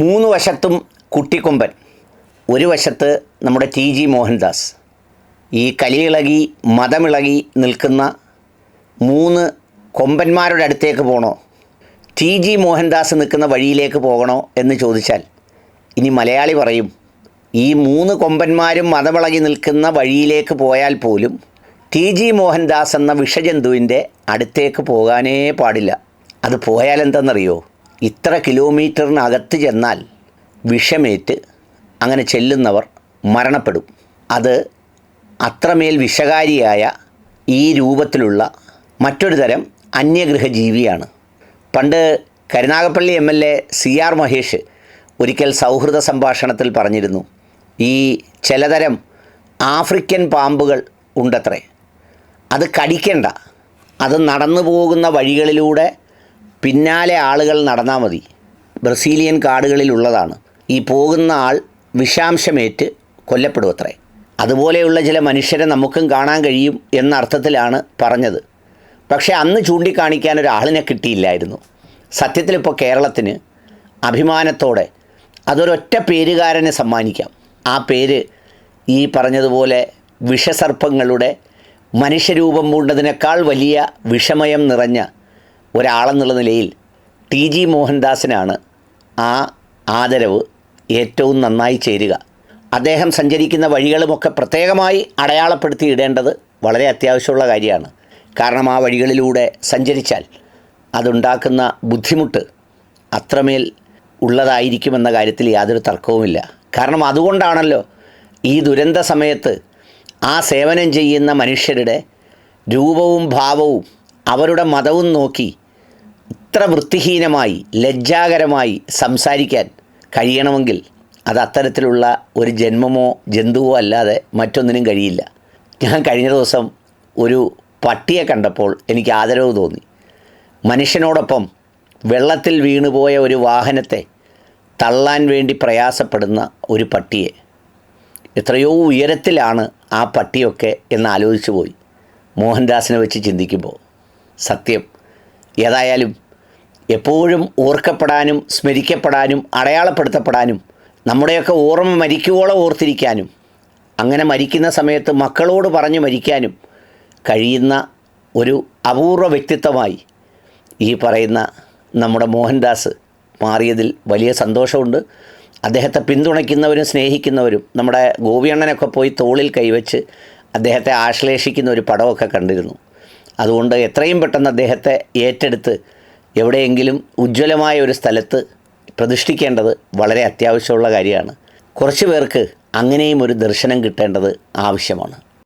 മൂന്ന് വശത്തും കുട്ടിക്കൊമ്പൻ ഒരു വശത്ത് നമ്മുടെ ടി ജി മോഹൻദാസ്. ഈ കലിയിളകി മതമിളകി നിൽക്കുന്ന മൂന്ന് കൊമ്പന്മാരുടെ അടുത്തേക്ക് പോകണോ ടി ജി മോഹൻദാസ് നിൽക്കുന്ന വഴിയിലേക്ക് പോകണോ എന്ന് ചോദിച്ചാൽ ഇനി മലയാളി പറയും ഈ മൂന്ന് കൊമ്പന്മാരും മതമിളകി നിൽക്കുന്ന വഴിയിലേക്ക് പോയാൽ പോലും ടി ജി മോഹൻദാസ് എന്ന വിഷജന്തുവിന്റെ അടുത്തേക്ക് പോകാനേ പാടില്ല. അത് പോയാൽ എന്തെന്നറിയോ ഇത്ര കിലോമീറ്ററിനകത്ത് ചെന്നാൽ വിഷമേറ്റ് അങ്ങനെ ചെല്ലുന്നവർ മരണപ്പെടും. അത് അത്രമേൽ വിഷകാരിയായ ഈ രൂപത്തിലുള്ള മറ്റൊരു തരം അന്യഗ്രഹ ജീവിയാണ് പണ്ട് Karunagappally M L A C R Mahesh ഒരിക്കൽ സൗഹൃദ സംഭാഷണത്തിൽ പറഞ്ഞിരുന്നു ഈ ചിലതരം ആഫ്രിക്കൻ പാമ്പുകൾ ഉണ്ടത്രേ. അത് കടിക്കണ്ട. അത് നടന്നു പോകുന്ന വഴികളിലൂടെ പിന്നാലെ ആളുകൾ നടന്നാൽ മതി. ബ്രസീലിയൻ കാടുകളിലുള്ളതാണ്. ഈ പോകുന്ന ആൾ വിഷാംശമേറ്റ് കൊല്ലപ്പെടും അത്രേ അതുപോലെയുള്ള ചില മനുഷ്യരെ നമുക്കും കാണാൻ കഴിയും എന്ന അർത്ഥത്തിലാണ് പറഞ്ഞത്. പക്ഷേ അന്ന് ചൂണ്ടിക്കാണിക്കാൻ ഒരാളിനെ കിട്ടിയില്ലായിരുന്നു. സത്യത്തിലിപ്പോൾ കേരളത്തിന് അഭിമാനത്തോടെ അതൊരൊറ്റ പേരുകാരനെ സമ്മാനിക്കാം. ആ പേര് ഈ പറഞ്ഞതുപോലെ വിഷസർപ്പങ്ങളുടെ മനുഷ്യരൂപം പൂണ്ടതിനേക്കാൾ വലിയ വിഷമയം നിറഞ്ഞ ഒരാളെന്നുള്ള നിലയിൽ ടി ജി മോഹൻദാസിനാണ് ആ ആദരവ് ഏറ്റവും നന്നായി ചേരുക. അദ്ദേഹം സഞ്ചരിക്കുന്ന വഴികളുമൊക്കെ പ്രത്യേകമായി അടയാളപ്പെടുത്തി ഇടേണ്ടത് വളരെ അത്യാവശ്യമുള്ള കാര്യമാണ്. കാരണം ആ വഴികളിലൂടെ സഞ്ചരിച്ചാൽ അതുണ്ടാക്കുന്ന ബുദ്ധിമുട്ട് അത്രമേൽ ഉള്ളതായിരിക്കുമെന്ന കാര്യത്തിൽ യാതൊരു തർക്കവുമില്ല. കാരണം അതുകൊണ്ടാണല്ലോ ഈ ദുരന്ത സമയത്ത് ആ സേവനം ചെയ്യുന്ന മനുഷ്യരുടെ രൂപവും ഭാവവും അവരുടെ മതവും നോക്കി ഇത്ര വൃത്തിഹീനമായി ലജ്ജാകരമായി സംസാരിക്കാൻ കഴിയണമെങ്കിൽ അത് അത്തരത്തിലുള്ള ഒരു ജന്മമോ ജന്തുവോ അല്ലാതെ മറ്റൊന്നിനും കഴിയില്ല. ഞാൻ കഴിഞ്ഞ ദിവസം ഒരു പട്ടിയെ കണ്ടപ്പോൾ എനിക്ക് ആദരവ് തോന്നി. മനുഷ്യനോടൊപ്പം വെള്ളത്തിൽ വീണുപോയ ഒരു വാഹനത്തെ തള്ളാൻ വേണ്ടി പ്രയാസപ്പെടുന്ന ഒരു പട്ടിയെ. എത്രയോ ഉയരത്തിലാണ് ആ പട്ടിയൊക്കെ എന്ന് ആലോചിച്ചു പോയി മോഹൻദാസിനെ വെച്ച് ചിന്തിക്കുമ്പോൾ. സത്യം ഏതായാലും എപ്പോഴും ഓർക്കപ്പെടാനും സ്മരിക്കപ്പെടാനും അടയാളപ്പെടുത്തപ്പെടാനും നമ്മുടെയൊക്കെ ഓർമ്മ മരിക്കുവോളം ഓർത്തിരിക്കാനും അങ്ങനെ മരിക്കുന്ന സമയത്ത് മക്കളോട് പറഞ്ഞു മരിക്കാനും കഴിയുന്ന ഒരു അപൂർവ വ്യക്തിത്വമായി ഈ പറയുന്ന നമ്മുടെ മോഹൻദാസ് മാറിയതിൽ വലിയ സന്തോഷമുണ്ട്. അദ്ദേഹത്തെ പിന്തുണയ്ക്കുന്നവരും സ്നേഹിക്കുന്നവരും നമ്മുടെ ഗോപിയണ്ണനൊക്കെ പോയി തോളിൽ കൈവച്ച് അദ്ദേഹത്തെ ആശ്ലേഷിക്കുന്ന ഒരു പടമൊക്കെ കണ്ടിരുന്നു. അതുകൊണ്ട് എത്രയും പെട്ടെന്ന് അദ്ദേഹത്തെ ഏറ്റെടുത്ത് എവിടെയെങ്കിലും ഉജ്ജ്വലമായ ഒരു സ്ഥലത്ത് പ്രതിഷ്ഠിക്കേണ്ടത് വളരെ അത്യാവശ്യമുള്ള കാര്യമാണ്. കുറച്ച് പേർക്ക് അങ്ങനെയും ഒരു ദർശനം കിട്ടേണ്ടത് ആവശ്യമാണ്.